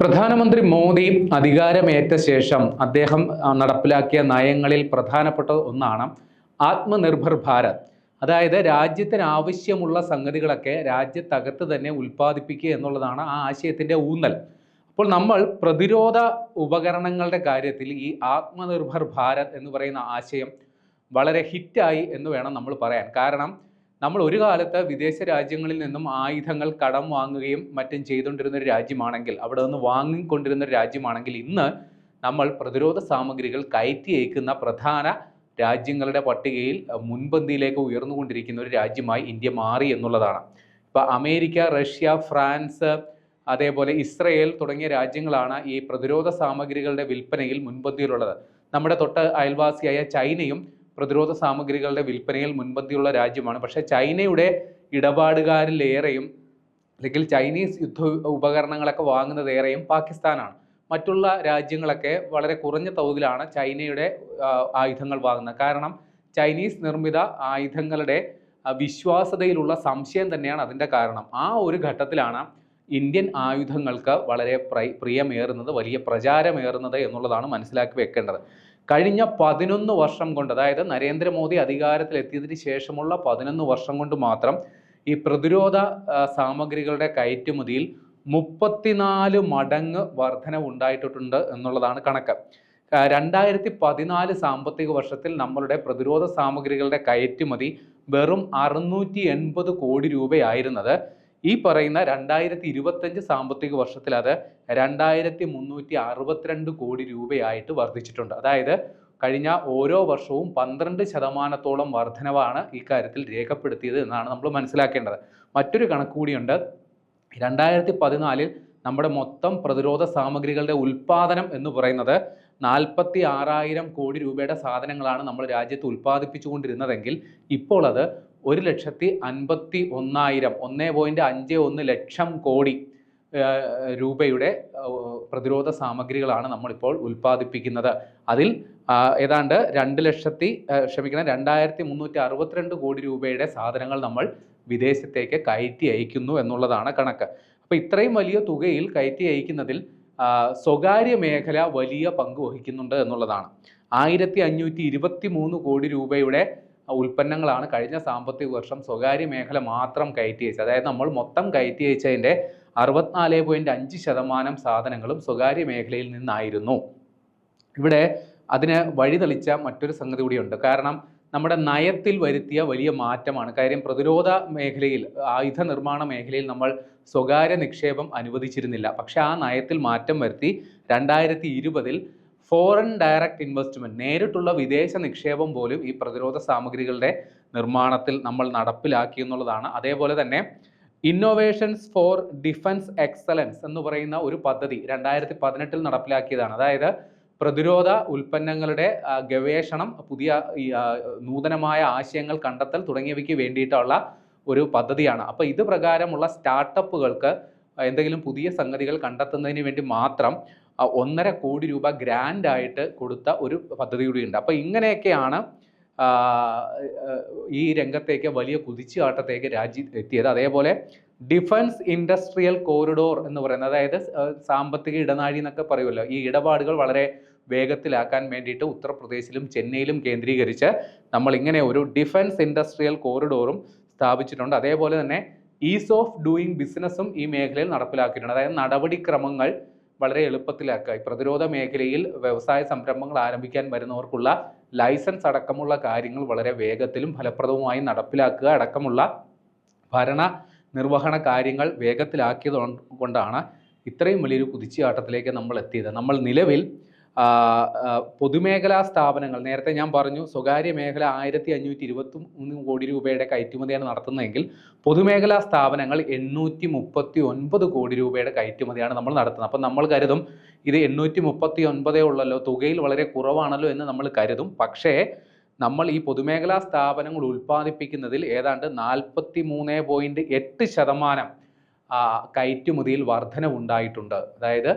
പ്രധാനമന്ത്രി മോദി അധികാരമേറ്റ ശേഷം അദ്ദേഹം നടപ്പിലാക്കിയ നയങ്ങളിൽ പ്രധാനപ്പെട്ട ഒന്നാണ് ആത്മനിർഭർ ഭാരത്. അതായത് രാജ്യത്തിന് ആവശ്യമുള്ള സംഗതികളൊക്കെ രാജ്യത്തകത്ത് തന്നെ ഉൽപ്പാദിപ്പിക്കുക എന്നുള്ളതാണ് ആ ആശയത്തിന്റെ ഊന്നൽ. അപ്പോൾ നമ്മൾ പ്രതിരോധ ഉപകരണങ്ങളുടെ കാര്യത്തിൽ ഈ ആത്മനിർഭർ ഭാരത് എന്ന് പറയുന്ന ആശയം വളരെ ഹിറ്റായി എന്ന് വേണം നമ്മൾ പറയാൻ. കാരണം നമ്മൾ ഒരു കാലത്ത് വിദേശ രാജ്യങ്ങളിൽ നിന്നും ആയുധങ്ങൾ കടം വാങ്ങുകയും മറ്റും ചെയ്തുകൊണ്ടിരുന്ന ഒരു രാജ്യമാണെങ്കിൽ അവിടെ നിന്ന് വാങ്ങിക്കൊണ്ടിരുന്ന ഒരു രാജ്യമാണെങ്കിൽ ഇന്ന് നമ്മൾ പ്രതിരോധ സാമഗ്രികൾ കയറ്റി അയക്കുന്ന പ്രധാന രാജ്യങ്ങളുടെ പട്ടികയിൽ മുൻപന്തിയിലേക്ക് ഉയർന്നുകൊണ്ടിരിക്കുന്ന ഒരു രാജ്യമായി ഇന്ത്യ മാറി എന്നുള്ളതാണ്. ഇപ്പോൾ അമേരിക്ക റഷ്യ ഫ്രാൻസ് അതേപോലെ ഇസ്രയേൽ തുടങ്ങിയ രാജ്യങ്ങളാണ് ഈ പ്രതിരോധ സാമഗ്രികളുടെ വിൽപ്പനയിൽ മുൻപന്തിയിലുള്ളത്. നമ്മുടെ തൊട്ട് അയൽവാസിയായ ചൈനയും പ്രതിരോധ സാമഗ്രികളുടെ വിൽപ്പനയിൽ മുൻപന്തിയുള്ള രാജ്യമാണ്. പക്ഷേ ചൈനയുടെ ഇടപാടുകാരിലേറെയും അല്ലെങ്കിൽ ചൈനീസ് യുദ്ധ ഉപകരണങ്ങളൊക്കെ വാങ്ങുന്നത് ഏറെയും പാകിസ്ഥാനാണ്. മറ്റുള്ള രാജ്യങ്ങളൊക്കെ വളരെ കുറഞ്ഞ തോതിലാണ് ചൈനയുടെ ആയുധങ്ങൾ വാങ്ങുന്നത്. കാരണം ചൈനീസ് നിർമ്മിത ആയുധങ്ങളുടെ വിശ്വാസതയിലുള്ള സംശയം തന്നെയാണ് അതിന്റെ കാരണം. ആ ഒരു ഘട്ടത്തിലാണ് ഇന്ത്യൻ ആയുധങ്ങൾക്ക് വളരെ പ്രൈ- പ്രിയമേറുന്നത് വലിയ പ്രചാരമേറുന്നത് എന്നുള്ളതാണ് മനസ്സിലാക്കി വെക്കേണ്ടത്. കഴിഞ്ഞ പതിനൊന്ന് വർഷം കൊണ്ട് അതായത് നരേന്ദ്രമോദി അധികാരത്തിലെത്തിയതിന് ശേഷമുള്ള പതിനൊന്ന് വർഷം കൊണ്ട് മാത്രം ഈ പ്രതിരോധ സാമഗ്രികളുടെ കയറ്റുമതിയിൽ മുപ്പത്തിനാല് മടങ്ങ് വർധനവ് ഉണ്ടായിട്ടുണ്ട് എന്നുള്ളതാണ് കണക്ക്. രണ്ടായിരത്തി പതിനാല് സാമ്പത്തിക വർഷത്തിൽ നമ്മളുടെ പ്രതിരോധ സാമഗ്രികളുടെ കയറ്റുമതി വെറും അറുന്നൂറ്റി എൺപത് കോടി രൂപയായിരുന്നത്. ഈ പറയുന്ന രണ്ടായിരത്തി ഇരുപത്തഞ്ച് സാമ്പത്തിക വർഷത്തിൽ അത് രണ്ടായിരത്തി മുന്നൂറ്റി അറുപത്തിരണ്ട് കോടി രൂപയായിട്ട് വർദ്ധിച്ചിട്ടുണ്ട്. അതായത് കഴിഞ്ഞ ഓരോ വർഷവും പന്ത്രണ്ട് ശതമാനത്തോളം വർധനവാണ് ഈ കാര്യത്തിൽ രേഖപ്പെടുത്തിയത് എന്നാണ് നമ്മൾ മനസ്സിലാക്കേണ്ടത്. മറ്റൊരു കണക്ക് കൂടിയുണ്ട്. രണ്ടായിരത്തി പതിനാലിൽ നമ്മുടെ മൊത്തം പ്രതിരോധ സാമഗ്രികളുടെ ഉൽപാദനം എന്ന് പറയുന്നത് നാൽപ്പത്തി ആറായിരം കോടി രൂപയുടെ സാധനങ്ങളാണ് നമ്മൾ രാജ്യത്ത് ഉൽപ്പാദിപ്പിച്ചുകൊണ്ടിരുന്നതെങ്കിൽ ഇപ്പോൾ അത് ഒരു ലക്ഷത്തി അൻപത്തി ഒന്നായിരം ഒന്നേ പോയിന്റ് അഞ്ച് ഒന്ന് ലക്ഷം കോടി രൂപയുടെ പ്രതിരോധ സാമഗ്രികളാണ് നമ്മളിപ്പോൾ ഉൽപ്പാദിപ്പിക്കുന്നത്. അതിൽ ഏതാണ്ട് രണ്ട് ലക്ഷത്തി ക്ഷമിക്കണം രണ്ടായിരത്തി മുന്നൂറ്റി അറുപത്തിരണ്ട് കോടി രൂപയുടെ സാധനങ്ങൾ നമ്മൾ വിദേശത്തേക്ക് കയറ്റി അയക്കുന്നു എന്നുള്ളതാണ് കണക്ക്. അപ്പോൾ ഇത്രയും വലിയ തുകയിൽ കയറ്റി അയക്കുന്നതിൽ സ്വകാര്യ മേഖല വലിയ പങ്ക് വഹിക്കുന്നുണ്ട് എന്നുള്ളതാണ്. ആയിരത്തി അഞ്ഞൂറ്റി ഇരുപത്തി മൂന്ന് കോടി രൂപയുടെ ഉൽപ്പന്നങ്ങളാണ് കഴിഞ്ഞ സാമ്പത്തിക വർഷം സ്വകാര്യ മേഖല മാത്രം കയറ്റി അയച്ചത്. അതായത് നമ്മൾ മൊത്തം കയറ്റി അയച്ചതിന്റെ അറുപത്തിനാല് പോയിന്റ് അഞ്ച് ശതമാനം സാധനങ്ങളും സ്വകാര്യ മേഖലയിൽ നിന്നായിരുന്നു. ഇവിടെ അതിന് വഴിതെളിച്ച മറ്റൊരു സംഗതി കൂടിയുണ്ട്. കാരണം നമ്മുടെ നയത്തിൽ വരുത്തിയ വലിയ മാറ്റമാണ്. കാര്യം പ്രതിരോധ മേഖലയിൽ ആയുധ നിർമ്മാണ മേഖലയിൽ നമ്മൾ സ്വകാര്യ നിക്ഷേപം അനുവദിച്ചിരുന്നില്ല. പക്ഷേ ആ നയത്തിൽ മാറ്റം വരുത്തി രണ്ടായിരത്തി ഇരുപതിൽ ഫോറിൻ ഡയറക്റ്റ് ഇൻവെസ്റ്റ്മെന്റ് നേരിട്ടുള്ള വിദേശ നിക്ഷേപം പോലും ഈ പ്രതിരോധ സാമഗ്രികളുടെ നിർമ്മാണത്തിൽ നമ്മൾ നടപ്പിലാക്കി എന്നുള്ളതാണ്. അതേപോലെ തന്നെ ഇന്നോവേഷൻസ് ഫോർ ഡിഫൻസ് എക്സലൻസ് എന്ന് പറയുന്ന ഒരു പദ്ധതി രണ്ടായിരത്തി പതിനെട്ടിൽ നടപ്പിലാക്കിയതാണ്. അതായത് പ്രതിരോധ ഉൽപ്പന്നങ്ങളുടെ ഗവേഷണം പുതിയ നൂതനമായ ആശയങ്ങൾ കണ്ടെത്തൽ തുടങ്ങിയവയ്ക്ക് വേണ്ടിയിട്ടുള്ള ഒരു പദ്ധതിയാണ്. അപ്പോൾ ഇത് പ്രകാരമുള്ള സ്റ്റാർട്ടപ്പുകൾക്ക് എന്തെങ്കിലും പുതിയ സംഗതികൾ കണ്ടെത്തുന്നതിന് വേണ്ടി മാത്രം ഒന്നര കോടി രൂപ ഗ്രാൻഡായിട്ട് കൊടുത്ത ഒരു പദ്ധതി കൂടിയുണ്ട്. അപ്പോൾ ഇങ്ങനെയൊക്കെയാണ് ഈ രംഗത്തേക്ക് വലിയ കുതിച്ചുചാട്ടത്തേക്ക് രാജ്യം എത്തിയത്. അതേപോലെ ഡിഫൻസ് ഇൻഡസ്ട്രിയൽ കോറിഡോർ എന്ന് പറയുന്നത് അതായത് സാമ്പത്തിക ഇടനാഴി എന്നൊക്കെ പറയുമല്ലോ ഈ ഇടപാടുകൾ വളരെ വേഗത്തിലാക്കാൻ വേണ്ടിയിട്ട് ഉത്തർപ്രദേശിലും ചെന്നൈയിലും കേന്ദ്രീകരിച്ച് നമ്മൾ ഇങ്ങനെ ഒരു ഡിഫൻസ് ഇൻഡസ്ട്രിയൽ കോറിഡോറും സ്ഥാപിച്ചിട്ടുണ്ട്. അതേപോലെ തന്നെ ഈസ് ഓഫ് ഡൂയിങ് ബിസിനസ്സും ഈ മേഖലയിൽ നടപ്പിലാക്കിയിട്ടുണ്ട്. അതായത് നടപടിക്രമങ്ങൾ വളരെ എളുപ്പത്തിലാക്കുക. ഈ പ്രതിരോധ മേഖലയിൽ വ്യവസായ സംരംഭങ്ങൾ ആരംഭിക്കാൻ വരുന്നവർക്കുള്ള ലൈസൻസ് അടക്കമുള്ള കാര്യങ്ങൾ വളരെ വേഗത്തിലും ഫലപ്രദവുമായി നടപ്പിലാക്കുക. അടക്കമുള്ള ഭരണ നിർവഹണ കാര്യങ്ങൾ വേഗത്തിലാക്കിയത് കൊണ്ടാണ് ഇത്രയും വലിയൊരു കുതിച്ചുചാട്ടത്തിലേക്ക് നമ്മൾ എത്തിയത്. നമ്മൾ നിലവിൽ പൊതുമേഖലാ സ്ഥാപനങ്ങൾ നേരത്തെ ഞാൻ പറഞ്ഞു സ്വകാര്യ മേഖല ആയിരത്തി അഞ്ഞൂറ്റി ഇരുപത്തി മൂന്ന് കോടി രൂപയുടെ കയറ്റുമതിയാണ് നടത്തുന്നതെങ്കിൽ പൊതുമേഖലാ സ്ഥാപനങ്ങൾ എണ്ണൂറ്റി മുപ്പത്തി ഒൻപത് കോടി രൂപയുടെ കയറ്റുമതിയാണ് നമ്മൾ നടത്തുന്നത്. അപ്പം നമ്മൾ കരുതും ഇത് എണ്ണൂറ്റി മുപ്പത്തി ഒൻപതേ ഉള്ളല്ലോ തുകയിൽ വളരെ കുറവാണല്ലോ എന്ന് നമ്മൾ കരുതും. പക്ഷേ നമ്മൾ ഈ പൊതുമേഖലാ സ്ഥാപനങ്ങൾ ഉൽപ്പാദിപ്പിക്കുന്നതിൽ ഏതാണ്ട് നാൽപ്പത്തി മൂന്ന് പോയിന്റ് എട്ട് ശതമാനം കയറ്റുമതിയിൽ വർധനവുണ്ടായിട്ടുണ്ട്. അതായത്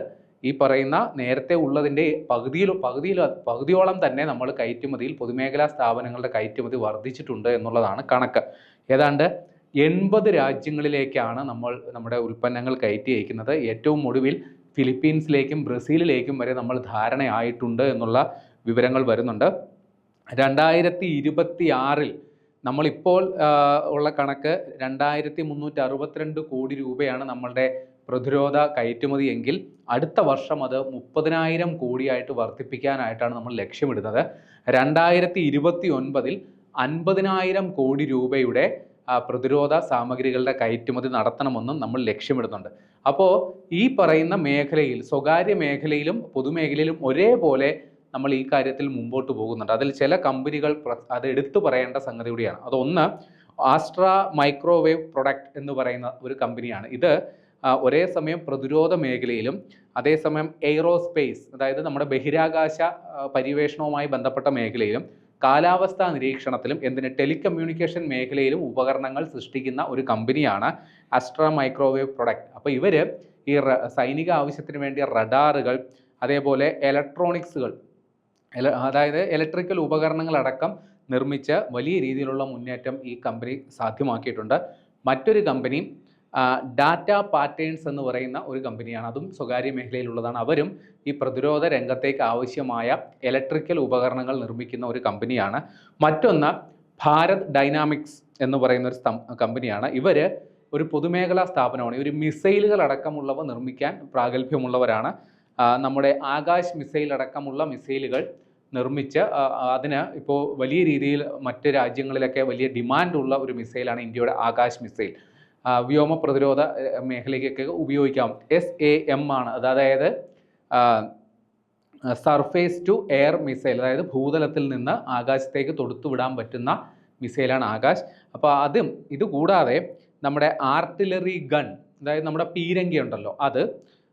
ഈ പറയുന്ന നേരത്തെ ഉള്ളതിന്റെ പകുതിയിൽ പകുതിയിൽ പകുതിയോളം തന്നെ നമ്മൾ കയറ്റുമതിയിൽ പൊതുമേഖലാ സ്ഥാപനങ്ങളുടെ കയറ്റുമതി വർദ്ധിച്ചിട്ടുണ്ട് എന്നുള്ളതാണ് കണക്ക്. ഏതാണ്ട് എൺപത് രാജ്യങ്ങളിലേക്കാണ് നമ്മൾ നമ്മുടെ ഉൽപ്പന്നങ്ങൾ കയറ്റി അയക്കുന്നത്. ഏറ്റവും ഒടുവിൽ ഫിലിപ്പീൻസിലേക്കും ബ്രസീലിലേക്കും വരെ നമ്മൾ ധാരണയായിട്ടുണ്ട് എന്നുള്ള വിവരങ്ങൾ വരുന്നുണ്ട്. രണ്ടായിരത്തി ഇരുപത്തി ആറിൽ നമ്മളിപ്പോൾ ഉള്ള കണക്ക് രണ്ടായിരത്തി മുന്നൂറ്റി അറുപത്തിരണ്ട് കോടി രൂപയാണ് നമ്മളുടെ പ്രതിരോധ കയറ്റുമതി എങ്കിൽ അടുത്ത വർഷം അത് മുപ്പതിനായിരം കോടിയായിട്ട് വർദ്ധിപ്പിക്കാനായിട്ടാണ് നമ്മൾ ലക്ഷ്യമിടുന്നത്. രണ്ടായിരത്തി ഇരുപത്തി ഒൻപതിൽ അൻപതിനായിരം കോടി രൂപയുടെ പ്രതിരോധ സാമഗ്രികളുടെ കയറ്റുമതി നടത്തണമെന്നും നമ്മൾ ലക്ഷ്യമിടുന്നുണ്ട്. അപ്പോൾ ഈ പറയുന്ന മേഖലയിൽ സ്വകാര്യ മേഖലയിലും പൊതുമേഖലയിലും ഒരേപോലെ നമ്മൾ ഈ കാര്യത്തിൽ മുമ്പോട്ട് പോകുന്നുണ്ട്. അതിൽ ചില കമ്പനികൾ അത് എടുത്തു പറയേണ്ട സംഗതി കൂടിയാണ്. അതൊന്ന് ആസ്ട്ര മൈക്രോവേവ് പ്രൊഡക്റ്റ് എന്ന് പറയുന്ന ഒരു കമ്പനിയാണ്. ഇത് ഒരേ സമയം പ്രതിരോധ മേഖലയിലും അതേസമയം എയ്റോസ്പേസ് അതായത് നമ്മുടെ ബഹിരാകാശ പര്യവേഷണവുമായി ബന്ധപ്പെട്ട മേഖലയിലും കാലാവസ്ഥാ നിരീക്ഷണത്തിലും എന്തിന് ടെലികമ്മ്യൂണിക്കേഷൻ മേഖലയിലും ഉപകരണങ്ങൾ സൃഷ്ടിക്കുന്ന ഒരു കമ്പനിയാണ് അസ്ട്ര മൈക്രോവേവ് പ്രൊഡക്റ്റ് അപ്പോൾ ഇവർ ഈ സൈനിക ആവശ്യത്തിന് വേണ്ടി റഡാറുകൾ അതേപോലെ ഇലക്ട്രോണിക്സുകൾ അതായത് ഇലക്ട്രിക്കൽ ഉപകരണങ്ങളടക്കം നിർമ്മിച്ച് വലിയ രീതിയിലുള്ള മുന്നേറ്റം ഈ കമ്പനി സാധ്യമാക്കിയിട്ടുണ്ട്. മറ്റൊരു കമ്പനി ഡാറ്റ പാറ്റേൺസ് എന്ന് പറയുന്ന ഒരു കമ്പനിയാണ് അതും സ്വകാര്യ മേഖലയിലുള്ളതാണ്. അവരും ഈ പ്രതിരോധ രംഗത്തേക്ക് ആവശ്യമായ ഇലക്ട്രിക്കൽ ഉപകരണങ്ങൾ നിർമ്മിക്കുന്ന ഒരു കമ്പനിയാണ് മറ്റൊന്ന് ഭാരത് ഡൈനാമിക്സ് എന്ന് പറയുന്ന ഒരു കമ്പനിയാണ് ഇവർ ഒരു പൊതുമേഖലാ സ്ഥാപനമാണ്. ഇവർ മിസൈലുകൾ അടക്കമുള്ളവ നിർമ്മിക്കാൻ പ്രാഗൽഭ്യമുള്ളവരാണ്. നമ്മുടെ ആകാശ് മിസൈൽ അടക്കമുള്ള മിസൈലുകൾ നിർമ്മിച്ച് അതിന് ഇപ്പോൾ വലിയ രീതിയിൽ മറ്റ് രാജ്യങ്ങളിലൊക്കെ വലിയ ഡിമാൻഡുള്ള ഒരു മിസൈലാണ് ഇന്ത്യയുടെ ആകാശ് മിസൈൽ വ്യോമ പ്രതിരോധ മേഖലയ്ക്കൊക്കെ ഉപയോഗിക്കാം. എസ് എ എം ആണ്. അത് അതായത് സർഫേസ് ടു എയർ മിസൈൽ അതായത് ഭൂതലത്തിൽ നിന്ന് ആകാശത്തേക്ക് തൊടുത്തുവിടാൻ പറ്റുന്ന മിസൈലാണ് ആകാശ്. അപ്പോൾ അതും ഇതുകൂടാതെ നമ്മുടെ ആർട്ടിലറി ഗൺ അതായത് നമ്മുടെ പീരങ്കി ഉണ്ടല്ലോ അത്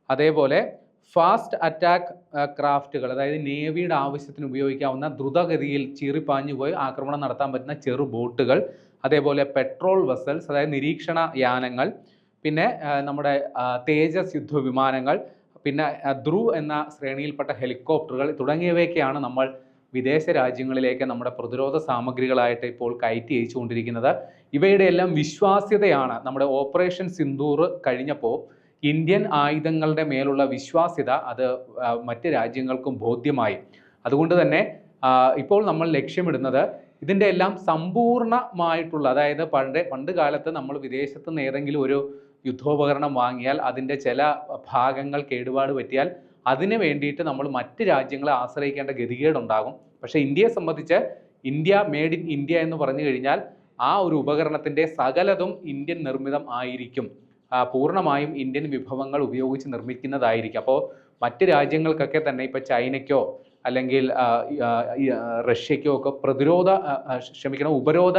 അതേപോലെ ഫാസ്റ്റ് അറ്റാക്ക് ക്രാഫ്റ്റുകൾ അതായത് നേവിയുടെ ആവശ്യത്തിന് ഉപയോഗിക്കാവുന്ന ദ്രുതഗതിയിൽ ചീറിപ്പാഞ്ഞു പോയി ആക്രമണം നടത്താൻ പറ്റുന്ന ചെറു ബോട്ടുകൾ അതേപോലെ പെട്രോൾ വെസൽസ് അതായത് നിരീക്ഷണ യാനങ്ങൾ പിന്നെ നമ്മുടെ തേജസ് യുദ്ധ വിമാനങ്ങൾ പിന്നെ ധ്രുവ് എന്ന ശ്രേണിയിൽപ്പെട്ട ഹെലികോപ്റ്ററുകൾ തുടങ്ങിയവയൊക്കെയാണ് നമ്മൾ വിദേശ രാജ്യങ്ങളിലേക്ക് നമ്മുടെ പ്രതിരോധ സാമഗ്രികളായിട്ട് ഇപ്പോൾ കയറ്റി അയച്ചുകൊണ്ടിരിക്കുന്നത്. ഇവയുടെ എല്ലാം വിശ്വാസ്യതയാണ്. നമ്മുടെ ഓപ്പറേഷൻ സിന്ദൂർ കഴിഞ്ഞപ്പോൾ ഇന്ത്യൻ ആയുധങ്ങളുടെ മേലുള്ള വിശ്വാസ്യത അത് മറ്റ് രാജ്യങ്ങൾക്കും ബോധ്യമായി. അതുകൊണ്ട് തന്നെ ഇപ്പോൾ നമ്മൾ ലക്ഷ്യമിടുന്നത് ഇതിന്റെ എല്ലാം സമ്പൂർണമായിട്ടുള്ള അതായത് പണ്ട് പണ്ട് കാലത്ത് നമ്മൾ വിദേശത്ത് നിന്ന് ഏതെങ്കിലും ഒരു യുദ്ധോപകരണം വാങ്ങിയാൽ അതിന്റെ ചില ഭാഗങ്ങൾ കേടുപാട് പറ്റിയാൽ അതിന് വേണ്ടിയിട്ട് നമ്മൾ മറ്റ് രാജ്യങ്ങളെ ആശ്രയിക്കേണ്ട ഗതികേടുണ്ടാകും. പക്ഷേ ഇന്ത്യയെ സംബന്ധിച്ച് ഇന്ത്യ മേഡ് ഇൻ ഇന്ത്യ എന്ന് പറഞ്ഞു കഴിഞ്ഞാൽ ആ ഒരു ഉപകരണത്തിന്റെ സകലതും ഇന്ത്യൻ നിർമ്മിതം ആയിരിക്കും. പൂർണമായും ഇന്ത്യൻ വിഭവങ്ങൾ ഉപയോഗിച്ച് നിർമ്മിക്കുന്നതായിരിക്കും. അപ്പോൾ മറ്റ് രാജ്യങ്ങൾക്കൊക്കെ തന്നെ ഇപ്പോൾ ചൈനയ്ക്കോ അല്ലെങ്കിൽ റഷ്യയ്ക്കോ ഒക്കെ പ്രതിരോധ ക്ഷമിക്കണം ഉപരോധ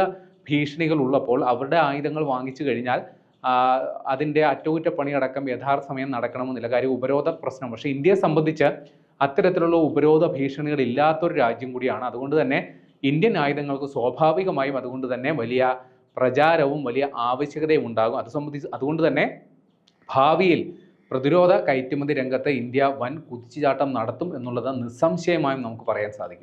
ഭീഷണികൾ ഉള്ളപ്പോൾ അവരുടെ ആയുധങ്ങൾ വാങ്ങിച്ചു കഴിഞ്ഞാൽ അതിന്റെ അറ്റകുറ്റപ്പണിയടക്കം സമയം നടക്കണമെന്നില്ല. കാര്യം ഉപരോധ പ്രശ്നം. പക്ഷേ ഇന്ത്യയെ സംബന്ധിച്ച് അത്തരത്തിലുള്ള ഉപരോധ ഭീഷണികൾ ഇല്ലാത്തൊരു രാജ്യം കൂടിയാണ്. അതുകൊണ്ട് തന്നെ ഇന്ത്യൻ ആയുധങ്ങൾക്ക് സ്വാഭാവികമായും അതുകൊണ്ട് തന്നെ വലിയ പ്രചാരവും വലിയ ആവശ്യകതയും ഉണ്ടാകും. അത് സംബന്ധിച്ച് അതുകൊണ്ട് തന്നെ ഭാവിയിൽ പ്രതിരോധ കയറ്റുമതി രംഗത്ത് ഇന്ത്യ വൻ കുതിച്ചുചാട്ടം നടത്തും എന്നുള്ളത് നിസ്സംശയമായും നമുക്ക് പറയാൻ സാധിക്കും.